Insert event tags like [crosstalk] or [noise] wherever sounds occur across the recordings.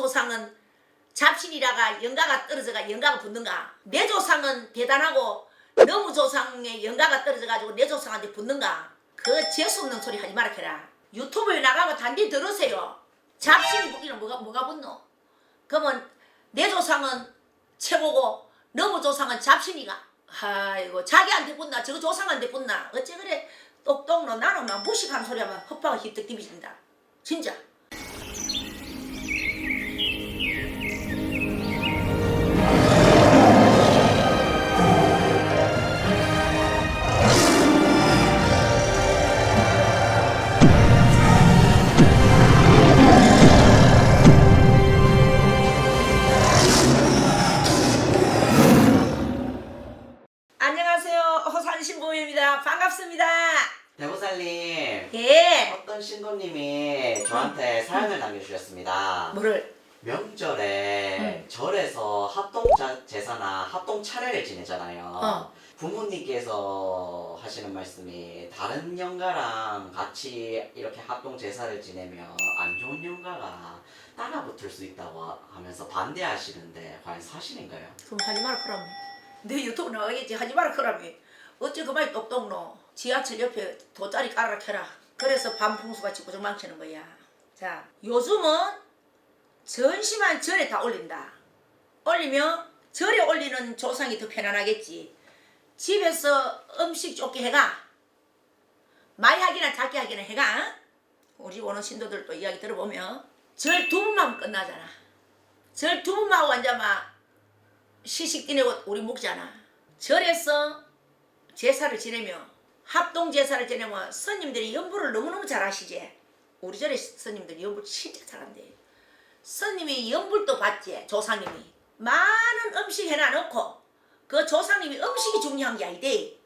조상은 잡신이라가 영가가 떨어져가 영가가 붙는가? 내 조상은 대단하고 너무 조상의 영가가 떨어져가지고 내 조상한테 붙는가? 그 재수없는 소리 하지 캐라. 유튜브에 나가면 단디 들으세요. 잡신이 붙기는 뭐가 뭐가 붙노? 그러면 내 조상은 최고고 너무 조상은 잡신이가? 아이고 자기한테 붙나? 저거 조상한테 붙나? 어째 그래? 똑똑노 나는 막 무식한 소리 하면 헛방을 힙득 디비진다. 진짜 명절에 응. 절에서 합동 자- 제사나 합동 차례를 지내잖아요. 어. 부모님께서 하시는 말씀이 다른 영가랑 같이 이렇게 합동 제사를 지내면 안 좋은 영가가 따라 붙을 수 있다고 하면서 반대하시는데 과연 사실인가요? 그럼 하지 마라 그러면 내 유튜브 나가겠지 하지 마라 그러면 어째 그만이 똑똑노 지하철 옆에 돗자리 깔아라 켜라 그래서 반풍수같이 고정망치는 거야 자 요즘은 전시만 절에 다 올린다 올리면 절에 올리는 조상이 더 편안하겠지 집에서 음식 좋게 해가 많이 하기나 작게 하기나 해가 우리 오는 신도들도 이야기 들어보면 절두 번만 끝나잖아 절두 하고 앉아 막 시식 지내고 우리 먹잖아. 절에서 제사를 지내며 합동 제사를 지내면 스님들이 연부를 너무너무 잘하시지. 우리 절에 스님들이 연부 진짜 잘한대. 스님이 연불도 받지 조상님이 많은 음식 해놔놓고 그 조상님이 음식이 중요한 게 아니대.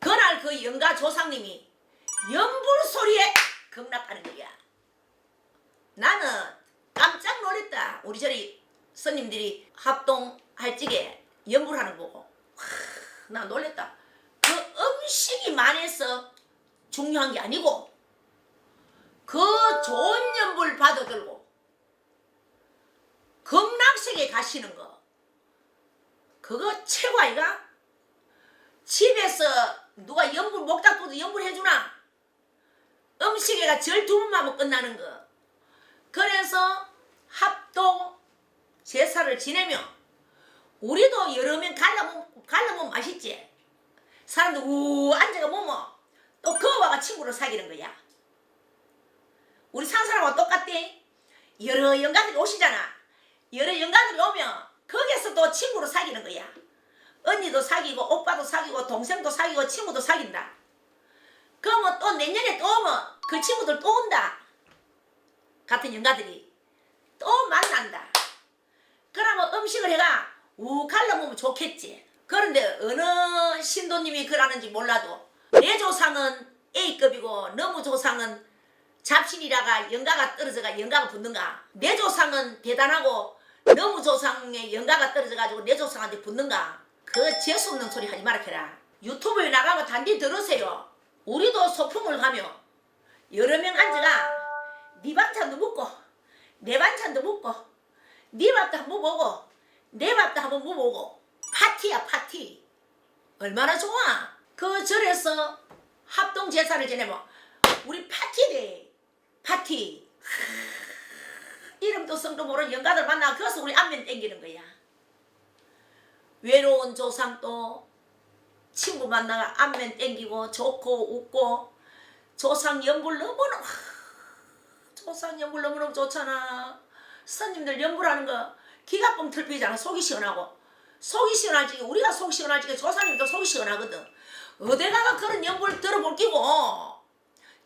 그날 그 영가 조상님이 연불 소리에 극락하는 거야. 나는 깜짝 놀랐다. 우리 절이 스님들이 합동할 적에 연불하는 거 보고 와, 나 놀랬다. 그 음식이 많아서 중요한 게 아니고 그 좋은 연불 받아들고 극락세계 가시는 거 그거 최고 아이가? 집에서 누가 연불 목닥도도 연불 해주나? 음식에가 절 두 번만 하고 끝나는 거 그래서 합동 제사를 지내며 우리도 여러 명 갈라면 갈라면 맛있지. 사람들 우 앉아가 뭐뭐 또 그와가 친구를 사귀는 거야. 우리 산 사람과 똑같대. 여러 영가들이 오시잖아. 여러 영가들이 오면 거기서 또 친구를 사귀는 거야. 언니도 사귀고 오빠도 사귀고 동생도 사귀고 친구도 사귄다. 그러면 또 내년에 또 오면 그 친구들 또 온다. 같은 영가들이 또 만난다. 그러면 음식을 해가 우 갈라보면 좋겠지. 그런데 어느 신도님이 그러는지 몰라도 내 조상은 A급이고 너무 조상은 잡신이라가 영가가 떨어져가 영가가 붙는가. 내 조상은 대단하고 너무 조상의 영가가 떨어져가지고 내 조상한테 붙는가. 그 재수없는 소리 하지 캐라. 유튜브에 나가면 단디 들으세요. 우리도 소풍을 가며. 여러 명 앉아가. 네 반찬도 먹고 내 반찬도 먹고 네 밥도 한번 보고 내 밥도 한번 먹어보고. 파티야 파티. 얼마나 좋아. 그 절에서 합동 제사를 지내면 우리 파티래. 파티. 하, 이름도 성도 모르는 영가들 만나 거기서 우리 안면 땡기는 거야. 외로운 조상도 친구 만나가 안면 땡기고 좋고 웃고 조상 연불 너무너무 조상 연불 너무너무 좋잖아. 스님들 연불하는 거 기가 뻥 털피잖아 속이 시원하고. 속이 시원하지 우리가 속 시원하지 조상님도 속이 시원하거든. 어디 가가 그런 연불 들어볼 끼고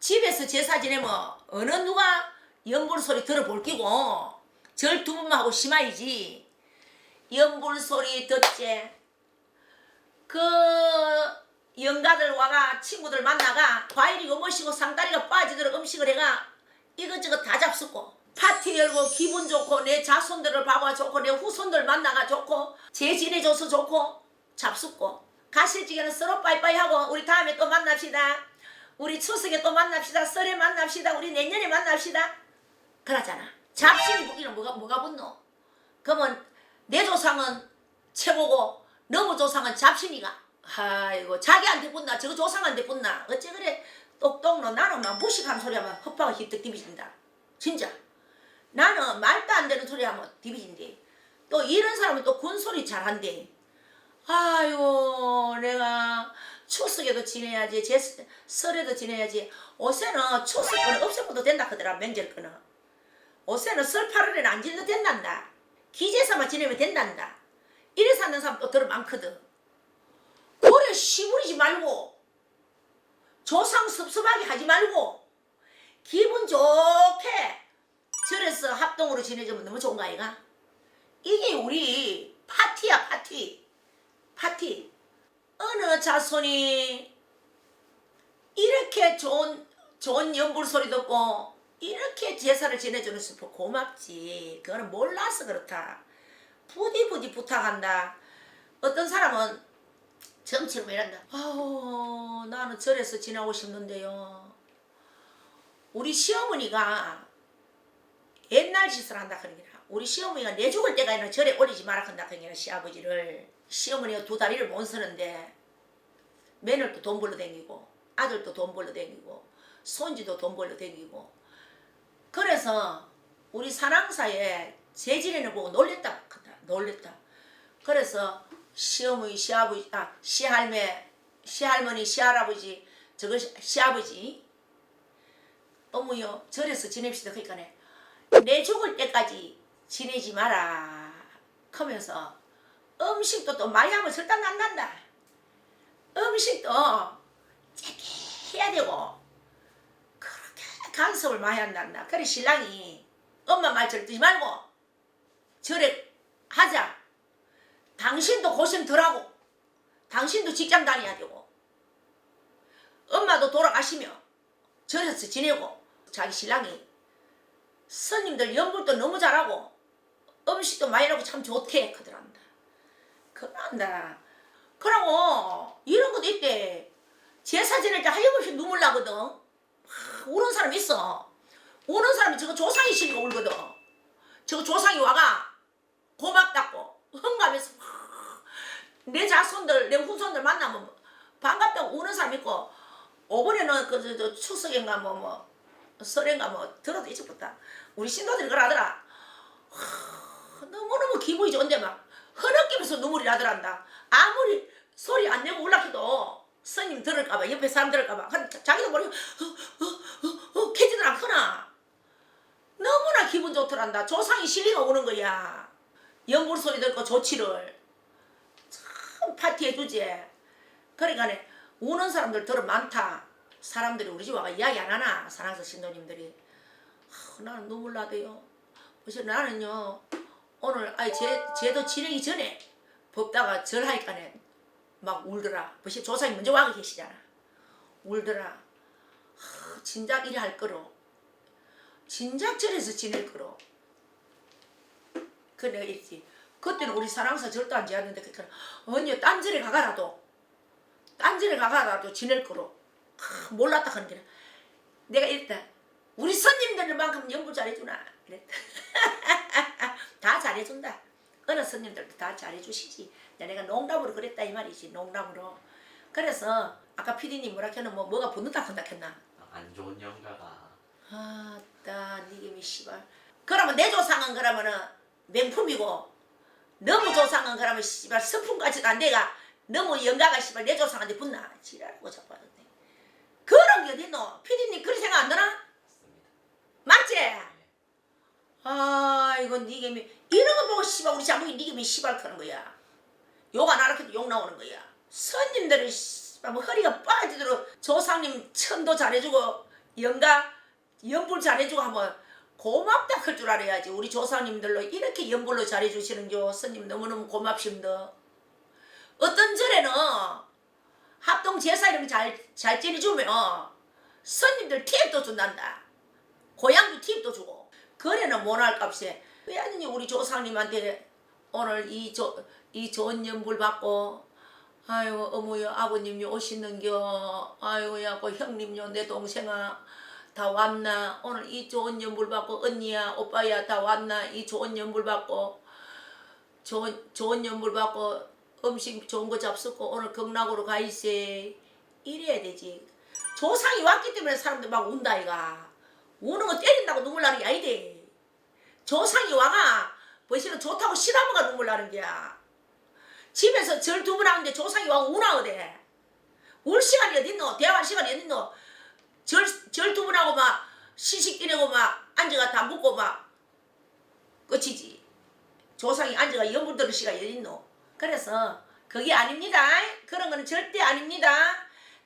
집에서 제사 지내면 어느 누가 연불 소리 들어볼 끼고 절 두 번만 하고 심하이지. 연불 소리 듣지. 그 영가들 와가 친구들 만나가 과일이고 뭐시고 상다리가 빠지도록 음식을 해가 이것저것 다 잡수고 파티 열고 기분 좋고 내 자손들을 봐봐 좋고 내 후손들 만나가 좋고 제 지내줘서 좋고 잡숫고 가실지게는 서로 빠이빠이 하고 우리 다음에 또 만납시다. 우리 추석에 또 만납시다. 설에 만납시다. 우리 내년에 만납시다 그러잖아 잡신이 붙기는 뭐가 뭐가 붙노? 그러면 내 조상은 최고고 너무 조상은 잡신이가. 아이고 자기한테 붙나 저거 조상한테 붙나 어째 그래 똑똑노 나는 막 무식한 소리 하면 헛바가 휘뜩 디비진다. 진짜 나는 말도 안 되는 소리 하면 디비진대. 또 이런 사람은 또 군소리 잘한대. 아이고 내가 추석에도 지내야지 제 설에도 지내야지 옷에는 추석 거는 없애고도 된다 하더라 명절 거는 옷에는 설 8월에는 안 지내도 된단다. 기재사만 지내면 된단다. 이래 사는 사람 또 들어 많거든. 그래 시부리지 말고 조상 섭섭하게 하지 말고 기분 좋게 절에서 합동으로 지내주면 너무 좋은 거 아이가? 이게 우리 파티야 파티. 파티. 어느 자손이 이렇게 좋은 좋은 연불 소리 듣고 이렇게 제사를 지내주는 스포 고맙지. 그거는 몰라서 그렇다. 부디 부디 부탁한다. 어떤 사람은 점치로 이란다. 아우 나는 절에서 지나고 싶는데요. 우리 시어머니가 옛날 짓을 한다 그러니까 우리 시어머니가 내 죽을 때까지는 절에 올리지 마라 한다 그러니까 시아버지를. 시어머니가 두 다리를 못 서는데 며느리도 돈 벌러 댕기고 아들도 돈 벌러 댕기고 손지도 돈 벌러 댕기고 그래서 우리 사랑사에 재질에는 보고 놀랬다 놀랬다. 그래서 시어머니 시아버지 아 시할매 시할머니 시할아버지 저거 시- 시아버지 어머요 절에서 지냅시다. 그러니까 내 죽을 때까지 지내지 마라. 하면서 음식도 또 많이 하면 절단 안 난다. 음식도 짧게 해야 되고 간섭을 많이 한단다. 그래 신랑이 엄마 말 절대지 말고 절에 하자. 당신도 고생 덜하고 당신도 직장 다녀야 되고 엄마도 돌아가시며 절에서 지내고 자기 신랑이 스님들 연불도 너무 잘하고 음식도 많이 하고 참 좋대. 그들한다. 그런다. 그러고 이런 것도 있대. 제사 지낼 때 하염없이 눈물 나거든 막 우는 사람 있어. 우는 사람이 저거 조상이 실리고 울거든. 저거 조상이 와가 고맙다고 막내 자손들 내 후손들 만나면 반갑다고 우는 사람 있고 오번에는 그 저, 저 추석인가 뭐뭐 설인가 뭐 들어도 잊어버렸다. 우리 신도들이 그러더라. 하, 너무너무 기분이 좋은데 막 흐느끼면서 눈물이 나더란다. 아무리 소리 안 내고 올라해도 스님 들을까봐 옆에 사람 들을까봐. 한- 자기도 모르게 어, 캐지들 않구나 기분 좋더란다. 조상이 실리가 오는 거야. 연불 소리 듣고 조치를. 참 파티해주지. 그러니까 우는 사람들 들어 많다. 사람들이 우리 집 와가 이야기 안 하나? 사랑서 신도님들이. 아, 나는 눈물 나대요. 그래서 나는요 오늘 제 제도 지내기 전에 법다가 절하니까네 막 울더라. 벌써 조상이 먼저 와가 계시잖아. 울더라. 하, 진작 이래 할 거로 진작 절에서 지낼 거로. 그 내가 있지 그때는 우리 사랑사 절도 안 지었는데 그니까 언니 딴 절에 가가라도 딴 절에 가가라도 지낼 거로. 하, 몰랐다 하는 게. 내가 이랬다. 우리 손님들만큼 연부 잘해주나? 이랬다. [laughs] 다 잘해준다. 어느 손님들도 다 잘해주시지. 내가 농담으로 그랬다 이 말이지 농담으로. 그래서 아까 피디님 뭐라 했나? 뭐 뭐가 붙는다 한다 했나? 안 좋은 영가가 씨발. 그러면 내 조상은 그러면은 명품이고 너무 조상은 그러면 씨발 선풍까지도 안 돼가. 너무 영가가 씨발 내 조상한테 붙나? 지랄하고 하던데 그런 게 어딨노? 피디님 그런 생각 안 드나? 맞지? 네. 아 이건 니게 미 이런 거 보고 씨발 우리 장모이 니게 미 씨발 크는 거야. 욕안 하라 해도 욕 나오는 거야. 스님들은 씨발 뭐 허리가 빠지도록 조상님 천도 잘해주고 영가 연불 잘해주고 하면 고맙다 할 줄 알아야지. 우리 조상님들로 이렇게 연불로 잘해주시는겨 스님 너무너무 고맙습니다 어떤 절에는 합동 제사 이런 거잘잘 지내주면 스님들 팁도 준단다. 고향도 팁도 주고. 거래는 못할 값에. 왜 아니 우리 조상님한테 오늘 이저이 좋은 연불 받고 아이고 어머요 아버님요 오시는겨. 아이고 야고 형님요 내 동생아 다 왔나? 오늘 이 좋은 연불 받고 언니야 오빠야 다 왔나? 이 좋은 연불 받고 좋은 좋은 연불 받고 음식 좋은 거 잡수고 오늘 극락으로 가 있세 이래야 되지. 조상이 왔기 때문에 사람들 막 운다 이가. 우는 거 때린다고 눈물 나는 게 아니대. 조상이 와가 벌써는 좋다고 싫어하면 눈물 나는 게야. 집에서 절 두 번 하는데 조상이 와가 우나 어대. 울 시간이 어딨노? 대화할 시간이 어딨노 절두번 하고 막 시식 지내고 막 앉아가 다 묻고 막 끝이지. 조상이 앉아가 연불 들을 시간이 어딨노? 그래서 그게 아닙니다. 그런 거는 절대 아닙니다.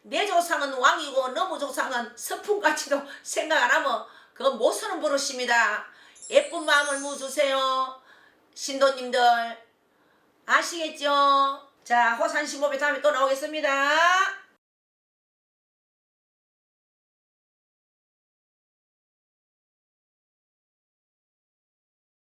내 조상은 왕이고 너무 조상은 서풍같이도 [laughs] 생각 안 하면 그건 못 서는 버릇입니다. 예쁜 마음을 묻으세요 신도님들. 아시겠죠? 자 호산 15배 다음에 또 나오겠습니다